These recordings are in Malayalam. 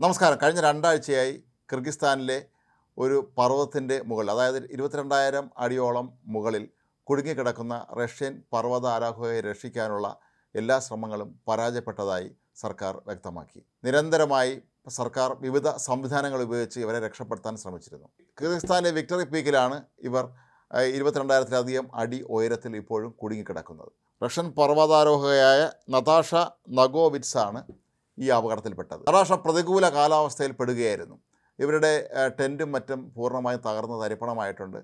നമസ്കാരം. കഴിഞ്ഞ രണ്ടാഴ്ചയായി കിർഗിസ്ഥാനിലെ ഒരു പർവതത്തിന്റെ മുകളിൽ അതായത് ഇരുപത്തിരണ്ടായിരം അടിയോളം മുകളിൽ കുടുങ്ങിക്കിടക്കുന്ന റഷ്യൻ പർവത ആരാധകരെ രക്ഷിക്കാനുള്ള എല്ലാ ശ്രമങ്ങളും പരാജയപ്പെട്ടതായി സർക്കാർ വ്യക്തമാക്കി. നിരന്തരമായി സർക്കാർ വിവിധ സംവിധാനങ്ങൾ ഉപയോഗിച്ച് ഇവരെ രക്ഷപ്പെടുത്താൻ ശ്രമിച്ചിരുന്നു. കിർഗിസ്ഥാനിലെ വിക്ടറി പീക്കിലാണ് ഇവർ ഇരുപത്തിരണ്ടായിരത്തിലധികം അടി ഉയരത്തിൽ ഇപ്പോഴും കുടുങ്ങിക്കിടക്കുന്നത്. റഷ്യൻ പർവതാരോഹകയായ നതാഷ നഗോവിറ്റ്സാണ് ഈ അപകടത്തിൽപ്പെട്ടത്. നതാഷ പ്രതികൂല കാലാവസ്ഥയിൽ പെടുകയായിരുന്നു. ഇവരുടെ ടെന്റും മറ്റും പൂർണമായും തകർന്ന് തരിപ്പണമായിട്ടുണ്ട്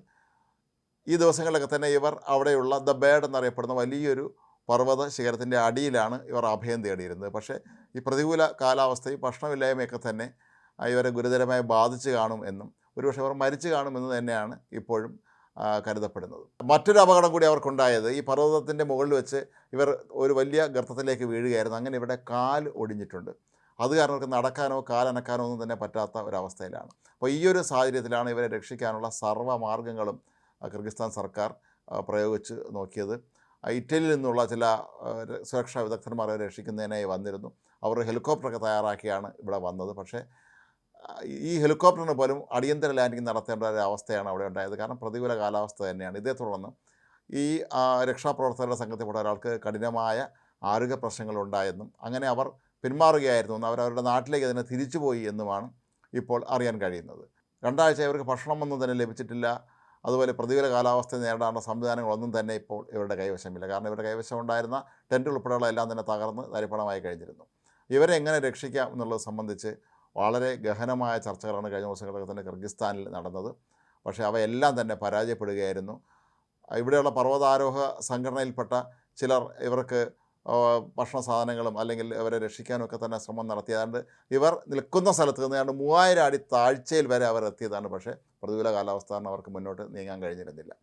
ഈ ദിവസങ്ങളിലൊക്കെ തന്നെ ഇവർ അവിടെയുള്ള ദ ബേഡ് എന്നറിയപ്പെടുന്ന വലിയൊരു പർവത ശിഖരത്തിന്റെ അടിയിലാണ് ഇവർ അഭയം തേടിയിരുന്നത്. പക്ഷേ ഈ പ്രതികൂല കാലാവസ്ഥയും ഭക്ഷണമില്ലായ്മയൊക്കെ തന്നെ ഇവരെ ഗുരുതരമായി ബാധിച്ചു കാണും എന്നും ഒരുപക്ഷെ അവർ മരിച്ചു കാണുമെന്ന് തന്നെയാണ് ഇപ്പോഴും കരുതപ്പെടുന്നത്. മറ്റൊരു അപകടം കൂടി അവർക്കുണ്ടായത് ഈ പർവതത്തിന്റെ മുകളിൽ വെച്ച് ഇവർ ഒരു വലിയ ഗർത്തത്തിലേക്ക് വീഴുകയായിരുന്നു. അങ്ങനെ ഇവിടെ കാൽ ഒടിഞ്ഞിട്ടുണ്ട്. അത് കാരണം അവർക്ക് നടക്കാനോ കാലനക്കാനോ ഒന്നും തന്നെ പറ്റാത്ത ഒരവസ്ഥയിലാണ് അപ്പോൾ ഈ ഒരു സാഹചര്യത്തിലാണ് ഇവരെ രക്ഷിക്കാനുള്ള സർവമാർഗങ്ങളും കിർഗിസ്ഥാൻ സർക്കാർ പ്രയോഗിച്ച് നോക്കിയത്. ഇറ്റലിയിൽ നിന്നുള്ള ചില സുരക്ഷാ വിദഗ്ധന്മാർ അവരെ രക്ഷിക്കുന്നതിനായി വന്നിരുന്നു. അവർ ഹെലികോപ്റ്ററൊക്കെ തയ്യാറാക്കിയാണ് ഇവിടെ വന്നത്. പക്ഷേ ഈ ഹെലികോപ്റ്ററിന് പോലും അടിയന്തര ലാൻഡിംഗ് നടത്തേണ്ട ഒരു അവസ്ഥയാണ് അവിടെ ഉണ്ടായത്. കാരണം പ്രതികൂല കാലാവസ്ഥ തന്നെയാണ്. ഇതേ തുടർന്ന് ഈ രക്ഷാപ്രവർത്തകരുടെ സംഘത്തിൽപ്പെട്ട ഒരാൾക്ക് കഠിനമായ ആരോഗ്യ പ്രശ്നങ്ങളുണ്ടായെന്നും അങ്ങനെ അവർ പിന്മാറുകയായിരുന്നു എന്നും അവരവരുടെ നാട്ടിലേക്ക് തന്നെ തിരിച്ചുപോയി എന്നുമാണ് ഇപ്പോൾ അറിയാൻ കഴിയുന്നത്. രണ്ടാഴ്ച ഇവർക്ക് ഭക്ഷണമൊന്നും തന്നെ ലഭിച്ചിട്ടില്ല. അതുപോലെ പ്രതികൂല കാലാവസ്ഥ നേരിടാനുള്ള സംവിധാനങ്ങളൊന്നും തന്നെ ഇപ്പോൾ ഇവരുടെ കൈവശമില്ല. കാരണം ഇവരുടെ കൈവശം ഉണ്ടായിരുന്ന ടെന്റ് ഉൾപ്പെടെയുള്ള എല്ലാം തന്നെ തകർന്ന് തരിപ്പണമായി കഴിഞ്ഞിരുന്നു. ഇവരെ എങ്ങനെ രക്ഷിക്കാം എന്നുള്ളത് സംബന്ധിച്ച് വളരെ ഗഹനമായ ചർച്ചകളാണ് കഴിഞ്ഞ ദിവസങ്ങളൊക്കെ തന്നെ കിർഗിസ്ഥാനിൽ നടന്നത്. പക്ഷേ അവയെല്ലാം തന്നെ പരാജയപ്പെടുകയായിരുന്നു. ഇവിടെയുള്ള പർവതാരോഹ സംഘടനയിൽപ്പെട്ട ചിലർ ഇവർക്ക് ഭക്ഷണ സാധനങ്ങളും അല്ലെങ്കിൽ ഇവരെ രക്ഷിക്കാനൊക്കെ തന്നെ ശ്രമം നടത്തിയതാണ്ട് ഇവർ നിൽക്കുന്ന സ്ഥലത്ത് നിന്ന് ഏതാണ്ട് മൂവായിരം അടി താഴ്ചയിൽ വരെ അവർ എത്തിയതാണ് പക്ഷേ പ്രതികൂല കാലാവസ്ഥ കാരണം അവർക്ക് മുന്നോട്ട് നീങ്ങാൻ കഴിഞ്ഞിരുന്നില്ല.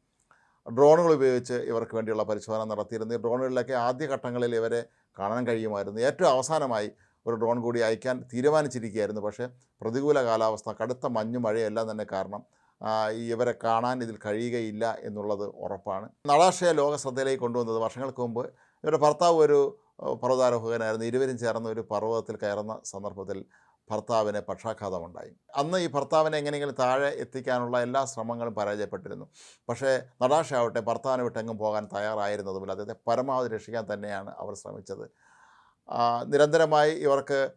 ഡ്രോണുകൾ ഉപയോഗിച്ച് ഇവർക്ക് വേണ്ടിയുള്ള പരിശോധന നടത്തിയിരുന്നു. ഈ ഡ്രോണുകളിലൊക്കെ ആദ്യ ഘട്ടങ്ങളിൽ ഇവരെ കാണാൻ കഴിയുമായിരുന്നു. ഏറ്റവും അവസാനമായി ഒരു ഡ്രോൺ കൂടി അയക്കാൻ തീരുമാനിച്ചിരിക്കുകയായിരുന്നു. പക്ഷേ പ്രതികൂല കാലാവസ്ഥ കടുത്ത മഞ്ഞും മഴയെല്ലാം തന്നെ കാരണം ഇവരെ കാണാൻ ഇതിൽ കഴിയുകയില്ല എന്നുള്ളത് ഉറപ്പാണ്. നടാശയെ ലോക ശ്രദ്ധയിലേക്ക് കൊണ്ടുവന്നത് വർഷങ്ങൾക്ക് മുമ്പ് ഇവരുടെ ഭർത്താവ് ഒരു പർവതാരോഹകനായിരുന്നു ഇരുവരും ചേർന്ന് ഒരു പർവതത്തിൽ കയറുന്ന സന്ദർഭത്തിൽ ഭർത്താവിന് പക്ഷാഘാതമുണ്ടായി. അന്ന് ഈ ഭർത്താവിനെ എങ്ങനെയെങ്കിലും താഴെ എത്തിക്കാനുള്ള എല്ലാ ശ്രമങ്ങളും പരാജയപ്പെട്ടിരുന്നു. പക്ഷേ നടാഷ ആവട്ടെ ഭർത്താവിനെ വിട്ടെങ്ങും പോകാൻ തയ്യാറായിരുന്നതുമില്ല. അദ്ദേഹത്തെ പരമാവധി രക്ഷിക്കാൻ തന്നെയാണ് അവർ ശ്രമിച്ചത്. നിരന്തരമായി ഇവർക്ക്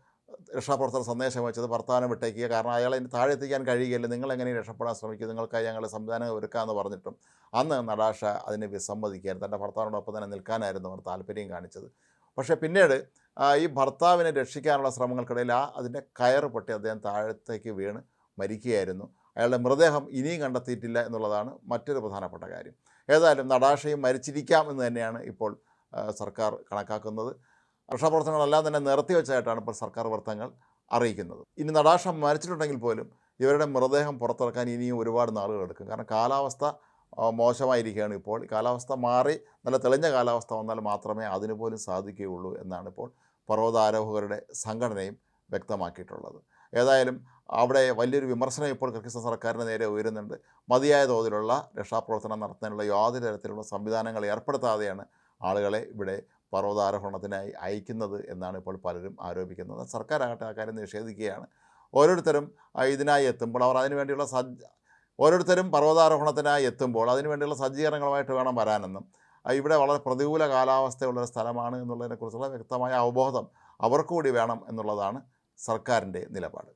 രക്ഷാപ്രവർത്തന സന്ദേശം വെച്ചത് ഭർത്താവിനെ വിട്ടേക്കുക. കാരണം അയാളെ താഴെ എത്തിക്കാൻ കഴിയുകയില്ല. നിങ്ങൾ എങ്ങനെ രക്ഷപ്പെടാൻ ശ്രമിക്കും? നിങ്ങൾക്കായി ഞങ്ങൾ സംവിധാനം ഒരുക്കാമെന്ന് പറഞ്ഞിട്ടും അന്ന് നടാഷ അതിനെ വിസമ്മതിക്കുകയായിരുന്നു. തന്റെ ഭർത്താവിനോടൊപ്പം തന്നെ നിൽക്കാനായിരുന്നു അവർ താല്പര്യം കാണിച്ചത്. പക്ഷേ പിന്നീട് ഈ ഭർത്താവിനെ രക്ഷിക്കാനുള്ള ശ്രമങ്ങൾക്കിടയിൽ ആ അതിന്റെ കയറ് പൊട്ടി അദ്ദേഹം താഴത്തേക്ക് വീണ് മരിക്കുകയായിരുന്നു. അയാളുടെ മൃതദേഹം ഇനിയും കണ്ടെത്തിയിട്ടില്ല എന്നുള്ളതാണ് മറ്റൊരു പ്രധാനപ്പെട്ട കാര്യം. ഏതായാലും നടാഷയും മരിച്ചിരിക്കാം എന്ന് തന്നെയാണ് ഇപ്പോൾ സർക്കാർ കണക്കാക്കുന്നത്. രക്ഷാപ്രവർത്തനങ്ങളെല്ലാം തന്നെ നിർത്തിവെച്ചതായിട്ടാണ് ഇപ്പോൾ സർക്കാർ വൃത്തങ്ങൾ അറിയിക്കുന്നത്. ഇനി നടാഷം മരിച്ചിട്ടുണ്ടെങ്കിൽ പോലും ഇവരുടെ മൃതദേഹം പുറത്തിറക്കാൻ ഇനിയും ഒരുപാട് നാളുകൾ എടുക്കും. കാരണം കാലാവസ്ഥ മോശമായിരിക്കുകയാണ് ഇപ്പോൾ. കാലാവസ്ഥ മാറി നല്ല തെളിഞ്ഞ കാലാവസ്ഥ വന്നാൽ മാത്രമേ അതിന് പോലും സാധിക്കുകയുള്ളൂ എന്നാണ് ഇപ്പോൾ പർവതാരോഹകരുടെ സംഘടനയും വ്യക്തമാക്കിയിട്ടുള്ളത്. ഏതായാലും അവിടെ വലിയൊരു വിമർശനം ഇപ്പോൾ കിർഗിസ്ഥാൻ സർക്കാരിന് നേരെ ഉയരുന്നുണ്ട്. മതിയായ തോതിലുള്ള രക്ഷാപ്രവർത്തനം നടത്തുന്നതിനുള്ള യാതൊരു തരത്തിലുള്ള സംവിധാനങ്ങൾ ഏർപ്പെടുത്താതെയാണ് ആളുകളെ ഇവിടെ പർവതാരോഹണത്തിനായി അയക്കുന്നത് എന്നാണ് ഇപ്പോൾ പലരും ആരോപിക്കുന്നത്. സർക്കാരാകട്ടെ ആ കാര്യം നിഷേധിക്കുകയാണ്. ഓരോരുത്തരും ഇതിനായി എത്തുമ്പോൾ അവർ അതിനുവേണ്ടിയുള്ള സജ്ജ ഓരോരുത്തരും പർവതാരോഹണത്തിനായി എത്തുമ്പോൾ അതിനുവേണ്ടിയുള്ള സജ്ജീകരണങ്ങളുമായിട്ട് വേണം വരാനെന്നും ഇവിടെ വളരെ പ്രതികൂല കാലാവസ്ഥയുള്ളൊരു സ്ഥലമാണ് എന്നുള്ളതിനെക്കുറിച്ചുള്ള വ്യക്തമായ അവബോധം അവർക്കുകൂടി വേണം എന്നുള്ളതാണ് സർക്കാരിന്റെ നിലപാട്.